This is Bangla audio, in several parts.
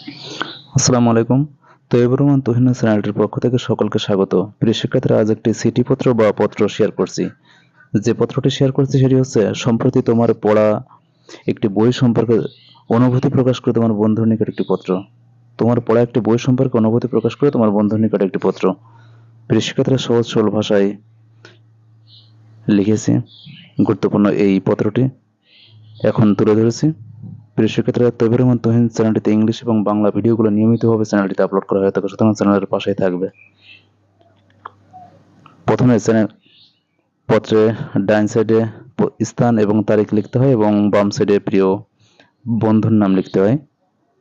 আসসালামু আলাইকুম। তৈব রহমান তহিনা চ্যানেলটির পক্ষ থেকে সকলকে স্বাগত। প্রিয় শিক্ষার্থীরা, আজ একটি সিটি পত্র বা পত্র শেয়ার করছি। যে পত্রটি শেয়ার করছি সেটি হচ্ছে, সম্প্রতি তোমার পড়া একটি বই সম্পর্কে অনুভূতি প্রকাশ করে তোমার বন্ধুর নিকট একটি পত্র। তোমার পড়া একটি বই সম্পর্কে অনুভূতি প্রকাশ করে তোমার বন্ধুর নিকট একটি পত্র। প্রিয় শিক্ষার্থীরা, সহজ সরল ভাষায় লিখেছি। গুরুত্বপূর্ণ এই পত্রটি। এখন তুলে ধরেছি। প্রিয় শিক্ষার্থীরা তৈবুর রহমান তহিন চ্যানেলটিতে ইংলিশ এবং বাংলা ভিডিওগুলো নিয়মিতভাবে চ্যানেলটিতে আপলোড করা হয়ে থাকে সুতরাং চ্যানেলের পাশেই থাকবে। প্রথমে চ্যানেল পত্রে ডাইন সাইডে স্থান এবং তারিখ লিখতে হয় এবং বাম সাইডে প্রিয় বন্ধুর নাম লিখতে হয়।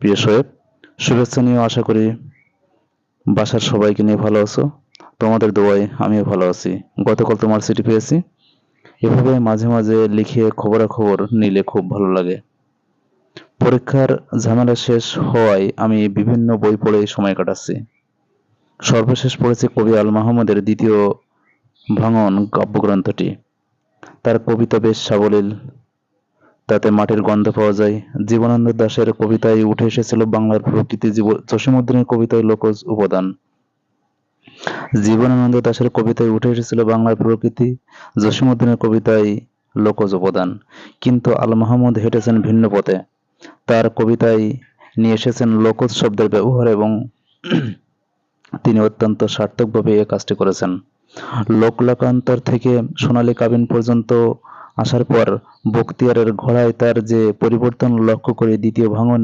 প্রিয় শোয়েব শুভেচ্ছা নিয়েও আশা করি বাসার সবাইকে নিয়ে ভালো আছো। তোমাদের দোয়ায় আমিও ভালো আছি। গতকাল তোমার সিটি পেয়েছি। এভাবে মাঝে মাঝে লিখে খবরাখবর নিলে খুব ভালো লাগে। পরীক্ষার ঝামেলা শেষ হওয়ায় আমি বিভিন্ন বই পড়ে সময় কাটাচ্ছি। সর্বশেষ পড়েছি কবি আল মাহমুদের দ্বিতীয় ভাঙন কাব্যগ্রন্থটি। তার কবিতা বেশ সাবলীল। তাতে মাটির গন্ধ পাওয়া যায়। জীবনানন্দ দাশের কবিতায় উঠে এসেছিল বাংলার প্রকৃতি জীব জসীমউদ্দিনের কবিতায় লোকজ উপাদান। জীবনানন্দ দাশের কবিতায় উঠে এসেছিল বাংলার প্রকৃতি, জসীমউদ্দিনের কবিতায় লোকজ উপাদান। কিন্তু আল মাহমুদ হেঁটেছেন ভিন্ন পথে। তার কবিতায় নিয়ে এসেছেন লোকজ শব্দের ব্যবহার এবং তিনি অত্যন্ত সার্থকভাবে এ কাজটি করেছেন। লোকলাকান্তর থেকে সোনালী কাবিন পর্যন্ত আসার পর বক্তিয়ারের ঘোড়ায় তার যে পরিবর্তন লক্ষ্য করে দ্বিতীয় ভাঙন,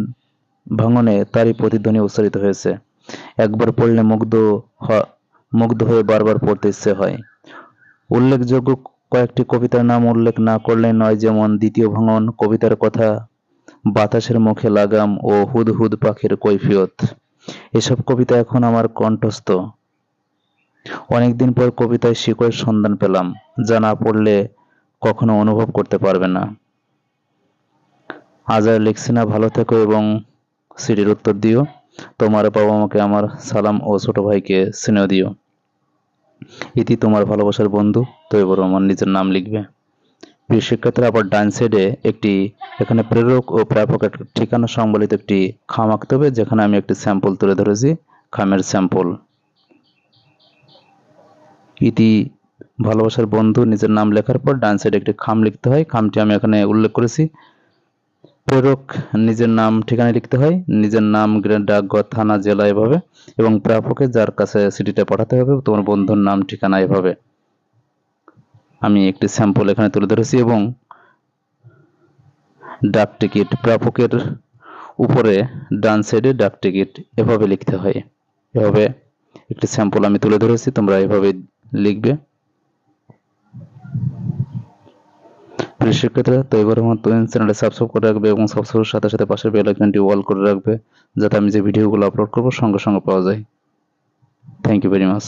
ভাঙনে তারই প্রতিধ্বনি উচ্চারিত হয়েছে। একবার পড়লে মুগ্ধ মুগ্ধ হয়ে বারবার পড়তে ইচ্ছে হয়। উল্লেখযোগ্য কয়েকটি কবিতার নাম উল্লেখ না করলে নয়, যেমন দ্বিতীয় ভাঙন, কবিতার কথা বাতাসের মুখে লাগাম ও হুদ হুদ পাখির কৈফিয়ত। এসব কবিতা এখন আমার কণ্ঠস্থ। অনেকদিন পর কবিতায় শিকড়ের সন্ধান পেলাম, যা না পড়লে কখনো অনুভব করতে পারবে না। আজ আর লিখছি না, ভালো থেকো এবং সিটির উত্তর দিও। তোমার বাবা মাকে আমার সালাম ও ছোট ভাইকে স্নেহ দিও। ইতি তোমার ভালোবাসার বন্ধু তৈব রহমান নিজের নাম লিখবে। প্রিয় শিক্ষার্থীরা, আবার ডান সাইডে একটি এখানে প্রেরক ও প্রাপকের ঠিকানা সংবলিত একটি খাম আঁকতে হবে, যেখানে আমি একটি স্যাম্পল তুলে ধরেছি, খামের স্যাম্পল ইতি ভালোবাসার বন্ধু, নিজের নাম লেখার পর ডান সাইডে একটি খাম লিখতে হয়। খামটি আমি এখানে উল্লেখ করেছি। প্রেরক, নিজের নাম ঠিকানা লিখতে হয়, নিজের নাম ডাকঘর থানা, জেলা এভাবে, এবং প্রাপকে যার কাছে সিটিটা পাঠাতে হবে, তোমার বন্ধুর নাম ঠিকানা এভাবে। একটি স্যাম্পল এখানে তুলে ধরেছি এবং ডাক টিকিট প্রাপকের উপরে ডান সাইডে ডাক টিকিট এভাবে লিখতে হয়। এভাবে একটি স্যাম্পল আমি তুলে ধরেছি, তোমরা এভাবে লিখবে। শিক্ষার্থীরা, তো এবার আমার চ্যানেলটা সাবস্ক্রাইব করে রাখবে এবং সাবস্ক্রাইবের সাথে সাথে পাশের বেল আইকনটি অল করে রাখবে, যাতে আমি যে ভিডিওগুলো আপলোড করব সঙ্গে সঙ্গে পাওয়া যায়। Thank you very much